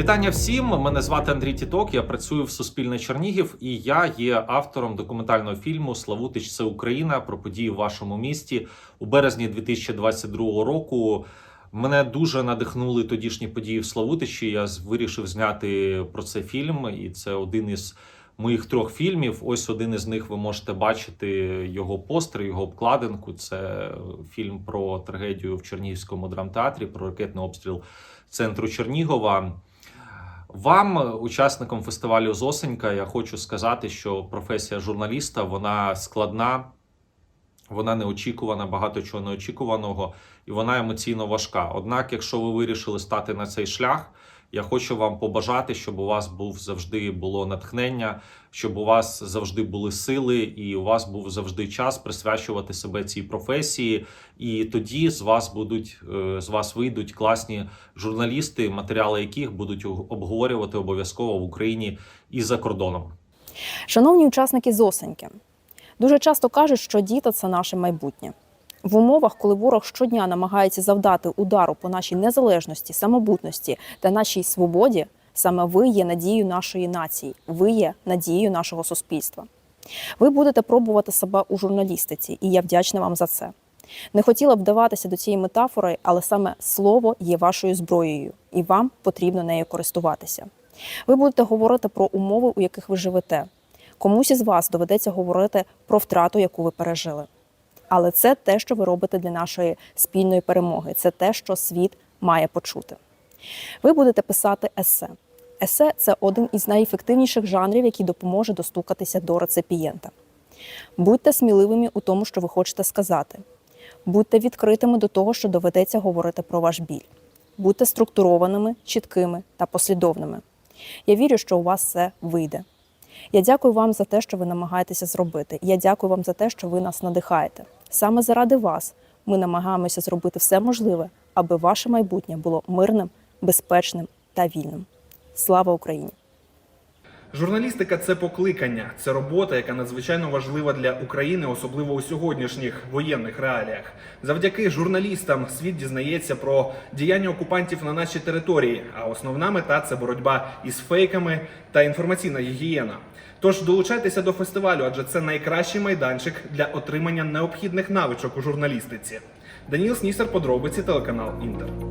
Вітання всім! Мене звати Андрій Тіток. Я працюю в Суспільне Чернігів, і я є автором документального фільму Славутич це Україна про події в вашому місті у березні 2022 року. Мене дуже надихнули тодішні події в Славутичі. Я вирішив зняти про це фільм, і це один із моїх трьох фільмів. Ось один із них ви можете бачити його постер, його обкладинку. Це фільм про трагедію в Чернігівському драмтеатрі, про ракетний обстріл центру Чернігова. Вам, учасникам фестивалю Зосенька, я хочу сказати, що професія журналіста вона складна, вона неочікувана, багато чого неочікуваного, і вона емоційно важка. Однак, якщо ви вирішили стати на цей шлях, я хочу вам побажати, щоб у вас був завжди було натхнення, щоб у вас завжди були сили, і у вас був завжди час присвячувати себе цій професії. І тоді з вас будуть е, з вас вийдуть класні журналісти, матеріали яких будуть обговорювати обов'язково в Україні і за кордоном. Шановні учасники Зосеньки, дуже часто кажуть, що діти це наше майбутнє. В умовах, коли ворог щодня намагається завдати удару по нашій незалежності, самобутності та нашій свободі, саме ви є надією нашої нації, ви є надією нашого суспільства. Ви будете пробувати себе у журналістиці, і я вдячна вам за це. Не хотіла б вдаватися до цієї метафори, але саме слово є вашою зброєю, і вам потрібно нею користуватися. Ви будете говорити про умови, у яких ви живете. Комусь із вас доведеться говорити про втрату, яку ви пережили. Але це те, що ви робите для нашої спільної перемоги. Це те, що світ має почути. Ви будете писати есе. Есе це один із найефективніших жанрів, який допоможе достукатися до реципієнта. Будьте сміливими у тому, що ви хочете сказати. Будьте відкритими до того, що доведеться говорити про ваш біль. Будьте структурованими, чіткими та послідовними. Я вірю, що у вас це вийде. Я дякую вам за те, що ви намагаєтеся зробити. Я дякую вам за те, що ви нас надихаєте. Саме заради вас ми намагаємося зробити все можливе, аби ваше майбутнє було мирним, безпечним та вільним. Слава Україні! Журналістика це покликання, це робота, яка надзвичайно важлива для України, особливо у сьогоднішніх воєнних реаліях. Завдяки журналістам світ дізнається про діяння окупантів на нашій території. А основна мета це боротьба із фейками та інформаційна гігієна. Тож долучайтеся до фестивалю, адже це найкращий майданчик для отримання необхідних навичок у журналістиці. Даніл Снісер, подробиці, телеканал Інтер.